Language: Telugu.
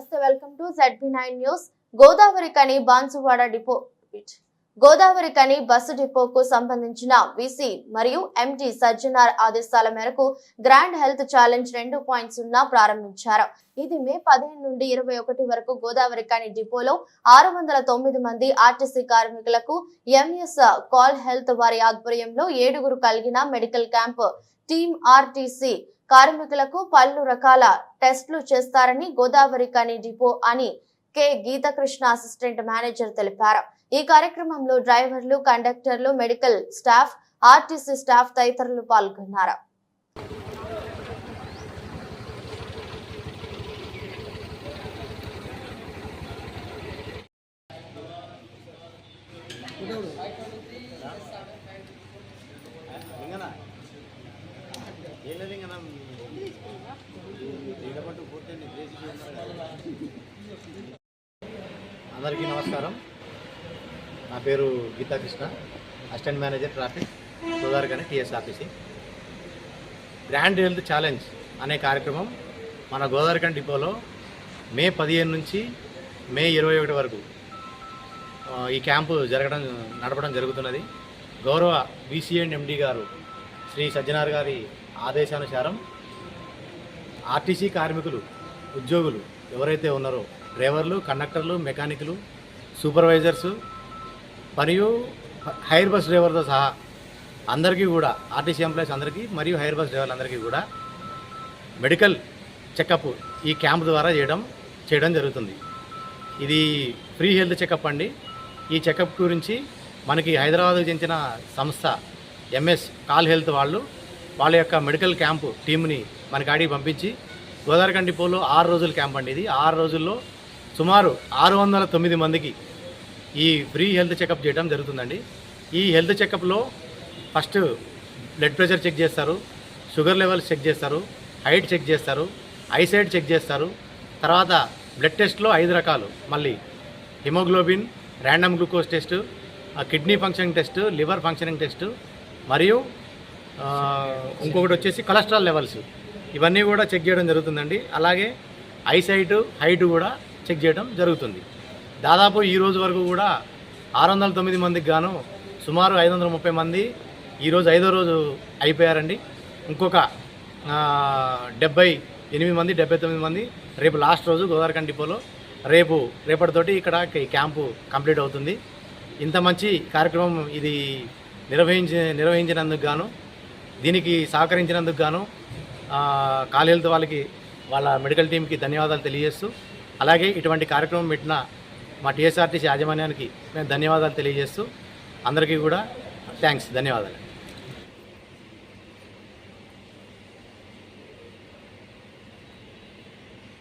నమస్తే welcome to ZB nine news. Godavarikhani Banswada depot Godavari కని బస్సు డిపోకు సంబంధించిన విసి మరియు ఎండి సజ్జనార్ ఆదేశాల మేరకు గ్రాండ్ హెల్త్ ఛాలెంజ్ రెండు పాయింట్ సున్నా ప్రారంభించారు. ఇది మే పదిహేను నుండి ఇరవై ఒకటి వరకు గోదావరి కని డిపోలో ఆరు వందల తొమ్మిది మంది ఆర్టీసీ కార్మికులకు ఎంఎస్ కాల్ హెల్త్ వారి ఆధ్వర్యంలో ఏడుగురు కలిగిన మెడికల్ క్యాంప్ టీమ్ ఆర్టీసీ కార్మికులకు పలు రకాల టెస్టులు చేస్తారని గోదావరి కని డిపో అని కె. గీతకృష్ణ అసిస్టెంట్ మేనేజర్ తెలిపారు. ఈ కార్యక్రమంలో డ్రైవర్లు కండక్టర్లు మెడికల్ స్టాఫ్ ఆర్టీసీ స్టాఫ్ తదితరులు పాల్గొన్నారు. అందరికీ నమస్కారం. నా పేరు Geethakrishna assistant manager traffic Godavarikhani TSRTC grand health challenge అనే కార్యక్రమం మన గోదావరికని డిపోలో మే పదిహేను నుంచి మే ఇరవై ఒకటి వరకు ఈ క్యాంపు జరగడం నడపడం జరుగుతున్నది. గౌరవ బీసీఎండ్ ఎండి గారు శ్రీ సజ్జనార్ గారి ఆదేశానుసారం ఆర్టీసీ కార్మికులు ఉద్యోగులు ఎవరైతే ఉన్నారో డ్రైవర్లు కండక్టర్లు మెకానిక్లు సూపర్వైజర్సు మరియు హైర్ బస్ డ్రైవర్తో సహా అందరికీ కూడా ఆర్టీసీ ఎంప్లాయీస్ అందరికీ మరియు హైర్ బస్ డ్రైవర్లందరికీ కూడా మెడికల్ చెకప్ ఈ క్యాంప్ ద్వారా చేయడం చేయడం జరుగుతుంది. ఇది ఫ్రీ హెల్త్ చెకప్ అండి. ఈ చెకప్ గురించి మనకి హైదరాబాద్కు చెందిన సంస్థ ఎంఎస్ కాల్ హెల్త్ వాళ్ళు వాళ్ళ యొక్క మెడికల్ క్యాంపు టీంని మన ఆడికి పంపించి గోదావరి డిపోలో ఆరు రోజుల క్యాంప్ అండి ఇది. ఆరు రోజుల్లో సుమారు ఆరు వందల తొమ్మిది మందికి ఈ ఫ్రీ హెల్త్ చెకప్ చేయడం జరుగుతుందండి. ఈ హెల్త్ చెకప్లో ఫస్ట్ బ్లడ్ ప్రెషర్ చెక్ చేస్తారు షుగర్ లెవెల్స్ చెక్ చేస్తారు హైట్ చెక్ చేస్తారు ఐసైడ్ చెక్ చేస్తారు తర్వాత బ్లడ్ టెస్ట్లో ఐదు రకాలు. మళ్ళీ haemoglobin random glucose test kidney functioning test liver functioning test మరియు ఇంకొకటి వచ్చేసి కొలెస్ట్రాల్ లెవెల్స్. ఇవన్నీ కూడా చెక్ చేయడం జరుగుతుందండి. అలాగే ఐసైట్ హైట్ కూడా చెక్ చేయడం జరుగుతుంది. దాదాపు ఈ రోజు వరకు కూడా ఆరు వందల తొమ్మిది మందికి గాను సుమారు ఐదు వందల ముప్పై మంది ఈరోజు ఐదో రోజు అయిపోయారండి. ఇంకొక డెబ్బై ఎనిమిది మంది డెబ్బై తొమ్మిది మంది రేపు లాస్ట్ రోజు గోదావరి డిపోలో రేపు రేపటితోటి ఇక్కడ క్యాంపు కంప్లీట్ అవుతుంది. ఇంత మంచి కార్యక్రమం ఇది నిర్వహించి నిర్వహించినందుకు గాను దీనికి సహకరించినందుకు గాను కాల్ వాళ్ళకి వాళ్ళ మెడికల్ టీంకి ధన్యవాదాలు తెలియజేస్తూ అలాగే ఇటువంటి కార్యక్రమం పెట్టిన మా టీఎస్ఆర్టీసీ యాజమాన్యానికి మేము ధన్యవాదాలు తెలియజేస్తూ అందరికీ కూడా థ్యాంక్స్ ధన్యవాదాలు.